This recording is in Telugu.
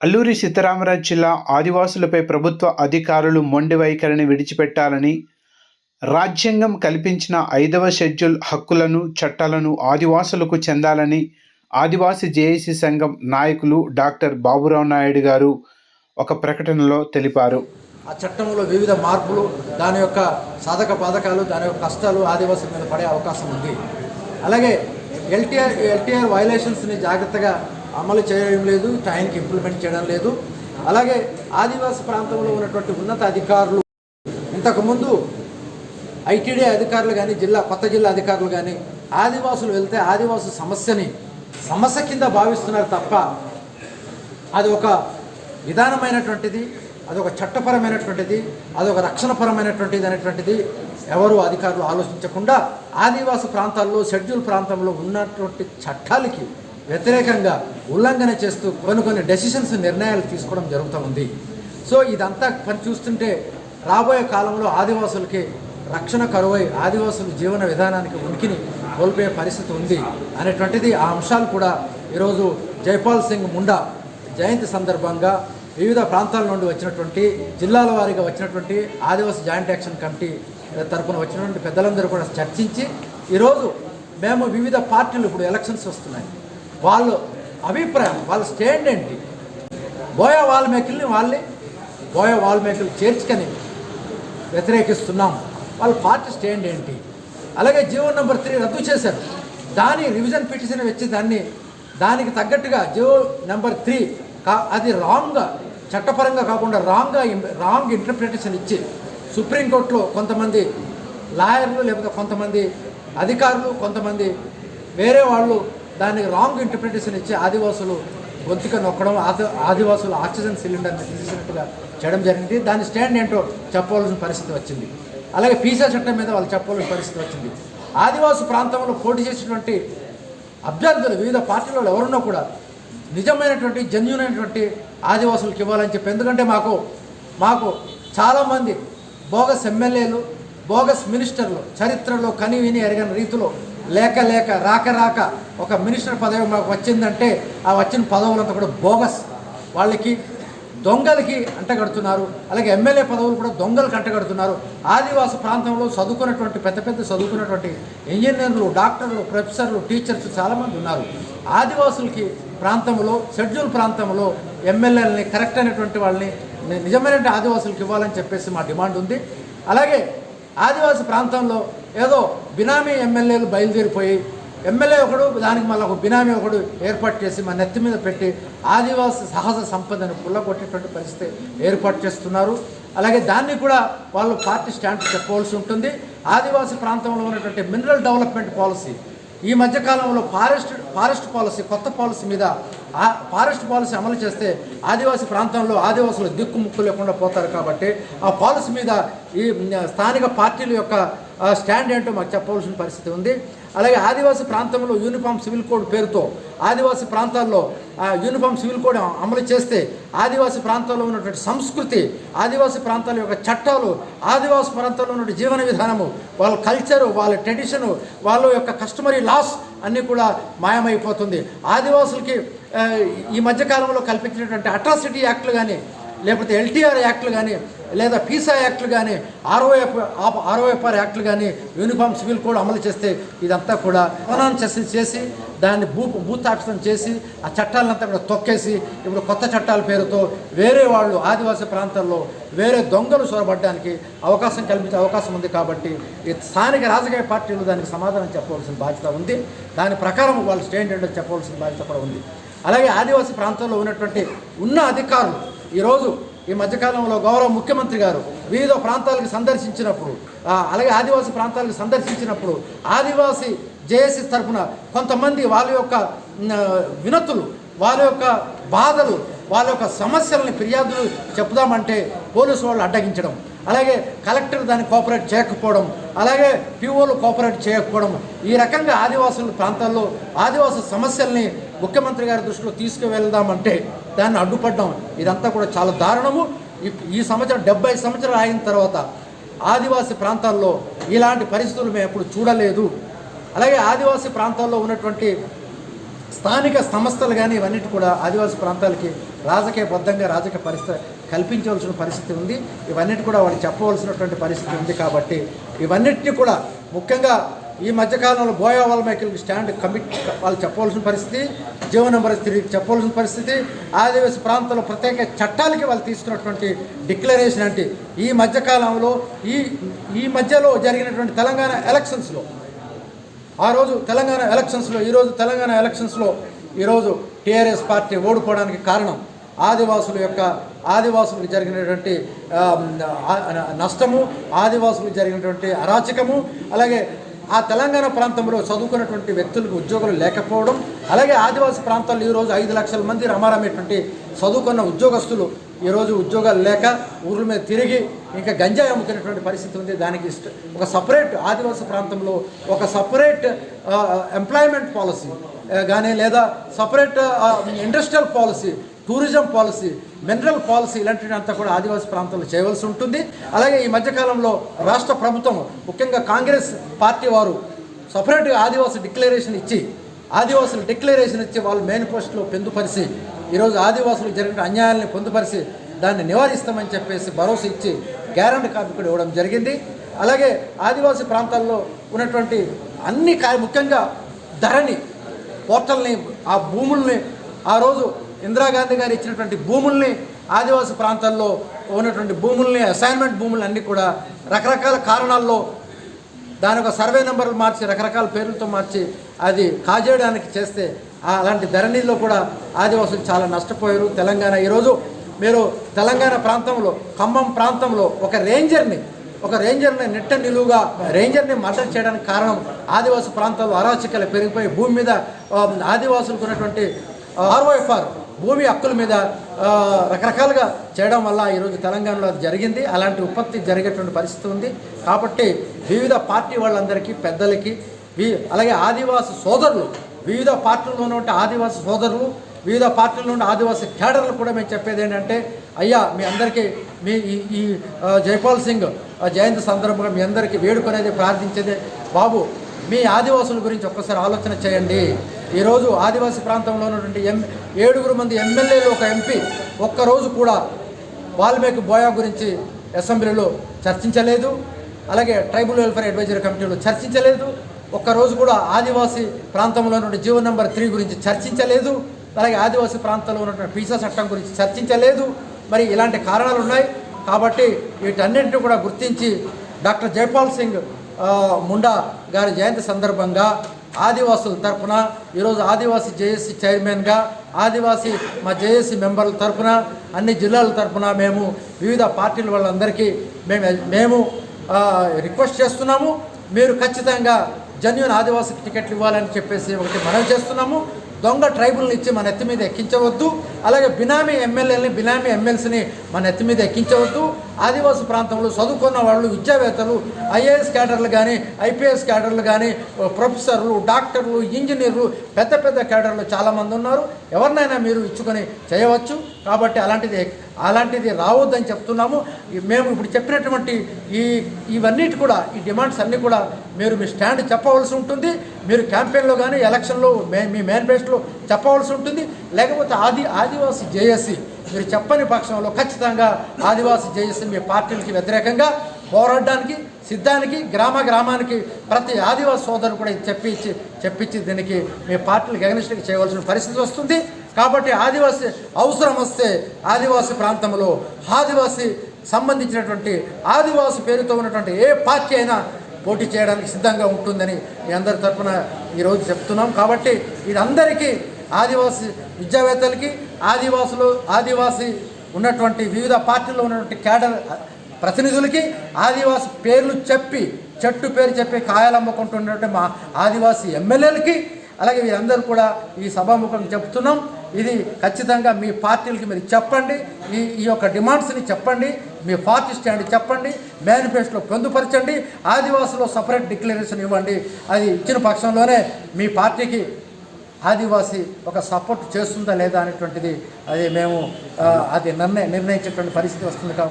అల్లూరి సీతారామరాజు జిల్లా ఆదివాసులపై ప్రభుత్వ అధికారులు మొండి వైఖరిని విడిచిపెట్టాలని రాజ్యాంగం కల్పించిన ఐదవ షెడ్యూల్ హక్కులను చట్టాలను ఆదివాసులకు చెందాలని ఆదివాసీ జేఏసీ సంఘం నాయకులు డాక్టర్ బాబురావు నాయుడు గారు ఒక ప్రకటనలో తెలిపారు. ఆ చట్టంలో వివిధ మార్పులు దాని యొక్క సాధక బాధకాలు దాని యొక్క కష్టాలు ఆదివాసుల మీద పడే అవకాశం ఉంది. అలాగే ఎల్టీఆర్ ఎల్టీఆర్ వైలేషన్స్ని జాగ్రత్తగా అమలు చేయడం లేదు టైంకి ఇంప్లిమెంట్ చేయడం లేదు. అలాగే ఆదివాసి ప్రాంతంలో ఉన్నటువంటి ఉన్నత అధికారులు ఇంతకుముందు ఐటీడీ అధికారులు కానీ జిల్లా కొత్త జిల్లా అధికారులు కానీ ఆదివాసులు వెళ్తే ఆదివాసు సమస్యని సమస్య కింద భావిస్తున్నారు తప్ప అది ఒక విధానమైనటువంటిది అది ఒక చట్టపరమైనటువంటిది అది ఒక రక్షణపరమైనటువంటిది అనేటువంటిది ఎవరు అధికారులు ఆలోచించకుండా ఆదివాసు ప్రాంతాల్లో షెడ్యూల్ ప్రాంతంలో ఉన్నటువంటి చట్టాలకి వ్యతిరేకంగా ఉల్లంఘన చేస్తూ కొన్ని కొన్ని డెసిషన్స్ నిర్ణయాలు తీసుకోవడం జరుగుతూ ఉంది. సో ఇదంతా పని చూస్తుంటే రాబోయే కాలంలో ఆదివాసులకి రక్షణ కరువై ఆదివాసుల జీవన విధానానికి ఉనికిని కోల్పోయే పరిస్థితి ఉంది అనేటువంటిది ఆ అంశాలు కూడా ఈరోజు జైపాల్ సింగ్ ముండా జయంతి సందర్భంగా వివిధ ప్రాంతాల నుండి వచ్చినటువంటి జిల్లాల వారీగా వచ్చినటువంటి ఆదివాసీ జాయింట్ యాక్షన్ కమిటీ తరపున వచ్చినటువంటి పెద్దలందరూ కూడా చర్చించి ఈరోజు మేము వివిధ పార్టీలు ఇప్పుడు ఎలక్షన్స్ వస్తున్నాయి. వాళ్ళు అభిప్రాయం వాళ్ళ స్టాండ్ ఏంటి? బోయ వాల్మీకుల్ని వాళ్ళని బోయ వాల్మీకులు చేర్చుకొని వ్యతిరేకిస్తున్నాం. వాళ్ళ పార్టీ స్టాండ్ ఏంటి? అలాగే జీవో నెంబర్ త్రీ రద్దు చేశారు. దాని రివిజన్ పిటిషన్ వచ్చి దాన్ని దానికి తగ్గట్టుగా జీవో నెంబర్ త్రీ కా అది రాంగ్గా చట్టపరంగా కాకుండా రాంగ్గా రాంగ్ ఇంటర్ప్రిటేషన్ ఇచ్చి సుప్రీంకోర్టులో కొంతమంది లాయర్లు లేకపోతే కొంతమంది అధికారులు కొంతమంది వేరే వాళ్ళు దానికి రాంగ్ ఇంటర్ప్రిటేషన్ ఇచ్చి ఆదివాసులు గొంతుక నొక్కడం ఆది ఆదివాసులు ఆక్సిజన్ సిలిండర్ని తీసేసినట్టుగా చేయడం జరిగింది. దాని స్టాండ్ ఏంటో చెప్పవలసిన పరిస్థితి వచ్చింది. అలాగే పీసా చట్టం మీద వాళ్ళు చెప్పవలసిన పరిస్థితి వచ్చింది. ఆదివాసు ప్రాంతంలో పోటీ చేసినటువంటి అభ్యర్థులు వివిధ పార్టీల వాళ్ళు ఎవరున్నా కూడా నిజమైనటువంటి జెన్యున్ అయినటువంటి ఆదివాసులకు ఇవ్వాలని చెప్పి ఎందుకంటే మాకు మాకు చాలామంది బోగస్ ఎమ్మెల్యేలు బోగస్ మినిస్టర్లు చరిత్రలో కని విని ఎరగని రీతిలో లేక లేక రాక రాక ఒక మినిస్టర్ పదవి మాకు వచ్చిందంటే ఆ వచ్చిన పదవులంతా కూడా బోగస్. వాళ్ళకి దొంగలకి అంటగడుతున్నారు. అలాగే ఎమ్మెల్యే పదవులు కూడా దొంగలకు అంటగడుతున్నారు. ఆదివాస ప్రాంతంలో చదువుకున్నటువంటి పెద్ద పెద్ద చదువుకున్నటువంటి ఇంజనీర్లు డాక్టర్లు ప్రొఫెసర్లు టీచర్స్ చాలామంది ఉన్నారు. ఆదివాసులకి ప్రాంతంలో షెడ్యూల్ ప్రాంతంలో ఎమ్మెల్యేలని కరెక్ట్ అయినటువంటి వాళ్ళని నిజమైన నిజమైనటువంటి ఆదివాసులకు ఇవ్వాలని చెప్పేసి మా డిమాండ్ ఉంది. అలాగే ఆదివాసీ ప్రాంతంలో ఏదో బినామీ ఎమ్మెల్యేలు బయలుదేరిపోయి ఎమ్మెల్యే ఒకడు దానికి మళ్ళీ ఒక బినామీ ఒకడు ఏర్పాటు చేసి మా నెత్తి మీద పెట్టి ఆదివాసీ సహజ సంపదను పుల్లగొట్టేటువంటి పరిస్థితి ఏర్పాటు చేస్తున్నారు. అలాగే దాన్ని కూడా వాళ్ళు పార్టీ స్టాండ్ చెప్పవలసి ఉంటుంది. ఆదివాసీ ప్రాంతంలో ఉన్నటువంటి మినరల్ డెవలప్మెంట్ పాలసీ ఈ మధ్యకాలంలో ఫారెస్ట్ ఫారెస్ట్ పాలసీ కొత్త పాలసీ మీద ఆ ఫారెస్ట్ పాలసీ అమలు చేస్తే ఆదివాసీ ప్రాంతంలో ఆదివాసులు దిక్కు ముక్కు లేకుండా పోతారు కాబట్టి ఆ పాలసీ మీద ఈ స్థానిక పార్టీల యొక్క స్టాండ్ ఏంటో మాకు చెప్పవలసిన పరిస్థితి ఉంది. అలాగే ఆదివాసీ ప్రాంతంలో యూనిఫామ్ సివిల్ కోడ్ పేరుతో ఆదివాసీ ప్రాంతాల్లో యూనిఫామ్ సివిల్ కోడ్ అమలు చేస్తే ఆదివాసీ ప్రాంతాల్లో ఉన్నటువంటి సంస్కృతి ఆదివాసీ ప్రాంతాల యొక్క చట్టాలు ఆదివాసీ ప్రాంతాల్లో ఉన్న జీవన విధానము వాళ్ళ కల్చరు వాళ్ళ ట్రెడిషను వాళ్ళ యొక్క కస్టమరీ లాస్ అన్నీ కూడా మాయమైపోతుంది. ఆదివాసులకి ఈ మధ్యకాలంలో కల్పించినటువంటి అట్రాసిటీ యాక్ట్లు కానీ లేకపోతే ఎల్టీఆర్ యాక్ట్లు కానీ లేదా పీసా యాక్ట్లు కానీ ఆర్ఓఎఫ్ ఆర్ఓఎఫ్ఆర్ యాక్ట్లు కానీ యూనిఫామ్ సివిల్ కోడ్ అమలు చేస్తే ఇదంతా కూడా అవనాన్ని చేసి చేసి దాన్ని భూ భూతాపితం చేసి ఆ చట్టాలంతా కూడా తొక్కేసి ఇప్పుడు కొత్త చట్టాల పేరుతో వేరే వాళ్ళు ఆదివాసీ ప్రాంతాల్లో వేరే దొంగలు చొరబడడానికి అవకాశం కల్పించే అవకాశం ఉంది కాబట్టి ఈ స్థానిక రాజకీయ పార్టీలు దానికి సమాధానం చెప్పవలసిన బాధ్యత ఉంది. దాని ప్రకారం వాళ్ళు స్టేట్ ఏంటో చెప్పవలసిన బాధ్యత కూడా ఉంది. అలాగే ఆదివాసీ ప్రాంతాల్లో ఉన్నటువంటి ఉన్న అధికారులు ఈరోజు ఈ మధ్యకాలంలో గౌరవ ముఖ్యమంత్రి గారు వివిధ ప్రాంతాలకు సందర్శించినప్పుడు అలాగే ఆదివాసీ ప్రాంతాలకు సందర్శించినప్పుడు ఆదివాసీ జేఏసీ తరఫున కొంతమంది వాళ్ళ యొక్క వినతులు వాళ్ళ యొక్క బాధలు వాళ్ళ యొక్క సమస్యలని ఫిర్యాదులు చెప్దామంటే పోలీసు వాళ్ళు అడ్డగించడం అలాగే కలెక్టర్ దాన్ని కోఆపరేట్ చేయకపోవడం అలాగే పిఓలు కోఆపరేట్ చేయకపోవడం ఈ రకంగా ఆదివాసుల ప్రాంతాల్లో ఆదివాసుల సమస్యల్ని ముఖ్యమంత్రి గారి దృష్టిలో తీసుకువెళ్దామంటే దాన్ని అడ్డుపడ్డాం. ఇదంతా కూడా చాలా దారుణము. ఈ- సంవత్సరం డెబ్బై సంవత్సరాలు ఆగిన తర్వాత ఆదివాసీ ప్రాంతాల్లో ఇలాంటి పరిస్థితులు మేము ఎప్పుడు చూడలేదు. అలాగే ఆదివాసీ ప్రాంతాల్లో ఉన్నటువంటి స్థానిక సంస్థలు కానీ ఇవన్నిటి కూడా ఆదివాసీ ప్రాంతాలకి రాజకీయబద్ధంగా రాజకీయ పరిస్థితి కల్పించవలసిన పరిస్థితి ఉంది. ఇవన్నిటి కూడా వాళ్ళు చెప్పవలసినటువంటి పరిస్థితి ఉంది కాబట్టి ఇవన్నిటిని కూడా ముఖ్యంగా ఈ మధ్యకాలంలో బోయా వాల్మీకి స్టాండ్ కమిట్ వాళ్ళు చెప్పవలసిన పరిస్థితి జీవన పరిస్థితి చెప్పవలసిన పరిస్థితి ఆదివాసీ ప్రాంతంలో ప్రత్యేక చట్టాలకి వాళ్ళు తీసుకున్నటువంటి డిక్లరేషన్ అంటే ఈ మధ్యకాలంలో ఈ ఈ మధ్యలో జరిగినటువంటి తెలంగాణ ఎలక్షన్స్లో ఆ రోజు తెలంగాణ ఎలక్షన్స్లో ఈరోజు తెలంగాణ ఎలక్షన్స్లో ఈరోజు టీఆర్ఎస్ పార్టీ ఓడిపోవడానికి కారణం ఆదివాసుల యొక్క ఆదివాసులకు జరిగినటువంటి నష్టము ఆదివాసులకు జరిగినటువంటి అరాచకము అలాగే ఆ తెలంగాణ ప్రాంతంలో చదువుకున్నటువంటి వ్యక్తులకు ఉద్యోగాలు లేకపోవడం అలాగే ఆదివాసీ ప్రాంతాల్లో ఈరోజు ఐదు లక్షల మంది రమారమేటువంటి చదువుకున్న ఉద్యోగస్తులు ఈరోజు ఉద్యోగాలు లేక ఊర్ల మీద తిరిగి ఇంకా గంజాయి అమ్ముకునేటువంటి పరిస్థితి ఉంది. దానికి ఒక సపరేట్ ఆదివాసీ ప్రాంతంలో ఒక సపరేట్ ఎంప్లాయ్మెంట్ పాలసీ కానీ లేదా separate industrial policy tourism policy mineral policy ఇలాంటివి అంతా కూడా ఆదివాసీ ప్రాంతంలో చేయవలసి ఉంటుంది. అలాగే ఈ మధ్యకాలంలో రాష్ట్ర ప్రభుత్వం ముఖ్యంగా కాంగ్రెస్ పార్టీ వారు సపరేట్గా ఆదివాసీ డిక్లరేషన్ ఇచ్చి ఆదివాసులు డిక్లరేషన్ ఇచ్చి వాళ్ళు మేనిఫెస్టోలో పొందుపరిచి ఈరోజు ఆదివాసులకు జరిగిన అన్యాయాలను పొందుపరిచి దాన్ని నివారిస్తామని చెప్పేసి భరోసా ఇచ్చి గ్యారంటీ కాపీ కూడా ఇవ్వడం జరిగింది. అలాగే ఆదివాసీ ప్రాంతాల్లో ఉన్నటువంటి అన్ని కా- ముఖ్యంగా ధరని పోర్టల్ని ఆ భూముల్ని ఆ రోజు ఇందిరాగాంధీ గారు ఇచ్చినటువంటి భూముల్ని ఆదివాసీ ప్రాంతాల్లో ఉన్నటువంటి భూముల్ని అసైన్మెంట్ భూములు అన్నీ కూడా రకరకాల కారణాల్లో దాని ఒక సర్వే నెంబర్లు మార్చి రకరకాల పేర్లతో మార్చి అది కాజేయడానికి చేస్తే అలాంటి ధరణిలో కూడా ఆదివాసులు చాలా నష్టపోయారు. తెలంగాణ ఈరోజు మీరు తెలంగాణ ప్రాంతంలో ఖమ్మం ప్రాంతంలో ఒక రేంజర్ని ఒక రేంజర్ని నిట్ట నిలువుగా రేంజర్ని మర్డర్ చేయడానికి కారణం ఆదివాసీ ప్రాంతాల్లో అరాచకాలు పెరిగిపోయి భూమి మీద ఆదివాసులకు ఉన్నటువంటి ఆర్వైఫ్ఆర్ భూమి హక్కుల మీద రకరకాలుగా చేయడం వల్ల ఈరోజు తెలంగాణలో అది జరిగింది. అలాంటి ఉత్పత్తి జరిగేటువంటి పరిస్థితి ఉంది. కాబట్టి వివిధ పార్టీ వాళ్ళందరికీ పెద్దలకి అలాగే ఆదివాసి సోదరులు వివిధ పార్టీల్లో ఉన్నటువంటి ఆదివాసి సోదరులు వివిధ పార్టీల నుండి ఆదివాసీ క్యాడర్లు కూడా మేము చెప్పేది ఏంటంటే అయ్యా మీ అందరికీ మీ ఈ ఈ జైపాల్ సింగ్ జయంతి సందర్భంగా మీ అందరికీ వేడుకునేది ప్రార్థించేది. బాబు మీ ఆదివాసుల గురించి ఒక్కసారి ఆలోచన చేయండి. ఈరోజు ఆదివాసీ ప్రాంతంలో ఉన్నటువంటి ఎం ఏడుగురు మంది ఎమ్మెల్యేలు ఒక ఎంపీ ఒక్కరోజు కూడా వాల్మీకి బోయా గురించి అసెంబ్లీలో చర్చించలేదు అలాగే ట్రైబల్ వెల్ఫేర్ అడ్వైజరీ కమిటీలో చర్చించలేదు ఒక్కరోజు కూడా ఆదివాసీ ప్రాంతంలో ఉన్నటువంటి జీవో నెంబర్ త్రీ గురించి చర్చించలేదు అలాగే ఆదివాసీ ప్రాంతంలో ఉన్నటువంటి పీసా చట్టం గురించి చర్చించలేదు. మరి ఇలాంటి కారణాలు ఉన్నాయి కాబట్టి వీటన్నింటినీ కూడా గుర్తించి డాక్టర్ జైపాల్ సింగ్ ముండా గారి జయంతి సందర్భంగా ఆదివాసుల తరపున ఈరోజు ఆదివాసీ జేఏసీ చైర్మన్గా ఆదివాసీ మా జేఏసీ మెంబర్ల తరపున అన్ని జిల్లాల తరఫున మేము వివిధ పార్టీల వాళ్ళందరికీ మేము మేము రిక్వెస్ట్ చేస్తున్నాము. మీరు ఖచ్చితంగా జన్యున్ ఆదివాసీ టికెట్లు ఇవ్వాలని చెప్పేసి ఒకటి మనం చేస్తున్నాము. దొంగ ట్రైబుల్ని ఇచ్చి మన ఎత్తి మీద ఎక్కించవద్దు. అలాగే బినామీ ఎమ్మెల్యేలని బినామీ ఎమ్మెల్సీని మన ఎత్తి మీద ఎక్కించవద్దు. ఆదివాసీ ప్రాంతంలో చదువుకున్న వాళ్ళు విద్యావేత్తలు ఐఏఎస్ క్యాడర్లు కానీ ఐపీఎస్ క్యాడర్లు కానీ ప్రొఫెసర్లు డాక్టర్లు ఇంజనీర్లు పెద్ద పెద్ద క్యాడర్లు చాలామంది ఉన్నారు. ఎవరినైనా మీరు ఇచ్చుకొని చేయవచ్చు. కాబట్టి అలాంటిది అలాంటిది రావద్దని చెప్తున్నాము. మేము ఇప్పుడు చెప్పినటువంటి ఈ ఇవన్నిటి కూడా ఈ డిమాండ్స్ అన్నీ కూడా మీరు మీ స్టాండ్ చెప్పవలసి ఉంటుంది. మీరు క్యాంపెయిన్లో కానీ ఎలక్షన్లో మే మీ మేనిఫెస్టోలో చెప్పవలసి ఉంటుంది. లేకపోతే ఆది ఆదివాసీ జేఏసీ మీరు చెప్పని పక్షంలో ఖచ్చితంగా ఆదివాసీ జేఏసీ మీ పార్టీలకి వ్యతిరేకంగా పోరాడడానికి సిద్ధానికి గ్రామ గ్రామానికి ప్రతి ఆదివాసి సోదరు కూడా ఇది చెప్పించి చెప్పించి దీనికి మీ పార్టీలకు అగనిస్ట్గా చేయవలసిన పరిస్థితి వస్తుంది. కాబట్టి ఆదివాసి అవసరం వస్తే ఆదివాసి ప్రాంతంలో ఆదివాసి సంబంధించినటువంటి ఆదివాసి పేరుతో ఉన్నటువంటి ఏ పార్టీ అయినా పోటీ చేయడానికి సిద్ధంగా ఉంటుందని మీ అందరి తరఫున ఈరోజు చెప్తున్నాం. కాబట్టి ఇది అందరికీ ఆదివాసి విద్యావేత్తలకి ఆదివాసులు ఆదివాసి ఉన్నటువంటి వివిధ పార్టీల్లో ఉన్నటువంటి క్యాడర్ ప్రతినిధులకి ఆదివాసి పేర్లు చెప్పి చెట్టు పేరు చెప్పి కాయలమ్ముకుంటున్నటువంటి మా ఆదివాసీ ఎమ్మెల్యేలకి అలాగే వీరందరూ కూడా ఈ సభాముఖం చెప్తున్నాం. ఇది ఖచ్చితంగా మీ పార్టీలకి మీరు చెప్పండి. ఈ ఈ యొక్క డిమాండ్స్ని చెప్పండి. మీ పార్టీ స్టాండ్ చెప్పండి. మేనిఫెస్టోలో పొందుపరచండి. ఆదివాసులో సపరేట్ డిక్లరేషన్ ఇవ్వండి. అది ఇచ్చిన పక్షంలోనే మీ పార్టీకి ఆదివాసి ఒక సపోర్ట్ చేస్తుందా లేదా అనేటువంటిది అది మేము అది నిర్ణయ నిర్ణయించేటువంటి పరిస్థితి వస్తుంది కాబట్టి